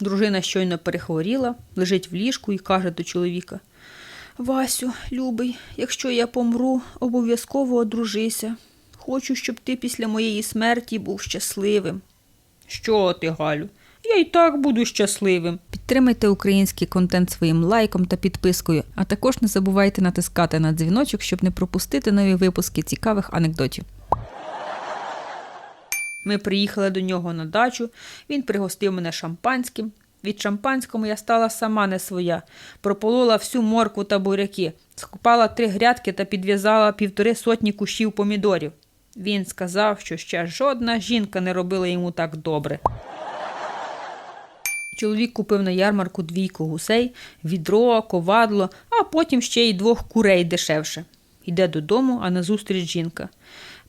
Дружина щойно перехворіла, лежить в ліжку і каже до чоловіка: Васю, любий, якщо я помру, обов'язково одружися. Хочу, щоб ти після моєї смерті був щасливим. Що ти, Галю? Я і так буду щасливим. Підтримайте український контент своїм лайком та підпискою, а також не забувайте натискати на дзвіночок, щоб не пропустити нові випуски цікавих анекдотів. Ми приїхали до нього на дачу, він пригостив мене шампанським. Від шампанського я стала сама не своя, прополола всю моркву та буряки, скупала три грядки та підв'язала півтори сотні кущів помідорів. Він сказав, що ще жодна жінка не робила йому так добре. Чоловік купив на ярмарку двійку гусей, відро, ковадло, а потім ще й двох курей дешевше. Йде додому, а назустріч жінка.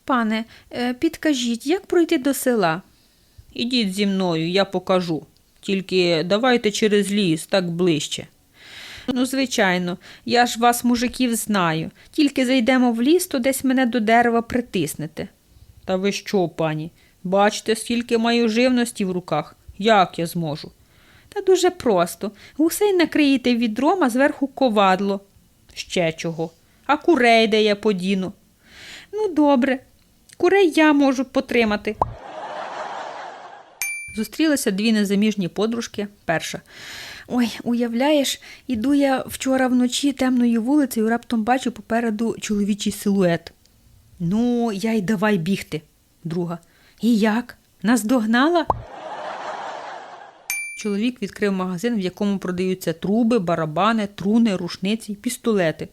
Пане, е, підкажіть, як пройти до села? Ідіть зі мною, я покажу. Тільки давайте через ліс, так ближче. Ну, звичайно, я ж вас, мужиків, знаю. Тільки зайдемо в ліс, то десь мене до дерева притиснете. Та ви що, пані? Бачите, скільки маю живності в руках. Як я зможу? Та дуже просто. Гусей накриєте відром, а зверху ковадло. Ще чого. А курей де я подіну? Ну, добре. Курей я можу потримати. Зустрілися дві незаміжні подружки. Перша. Ой, уявляєш, іду я вчора вночі темною вулицею, раптом бачу попереду чоловічий силует. Ну, я й давай бігти. Друга. І як? Нас догнала? Чоловік відкрив магазин, в якому продаються труби, барабани, труни, рушниці й пістолети.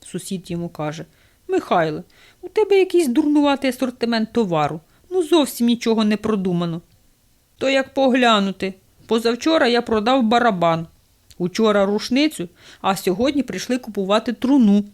Сусід йому каже: Михайле, у тебе якийсь дурнуватий асортимент товару. Ну зовсім нічого не продумано. То як поглянути. Позавчора я продав барабан, учора рушницю, а сьогодні прийшли купувати труну.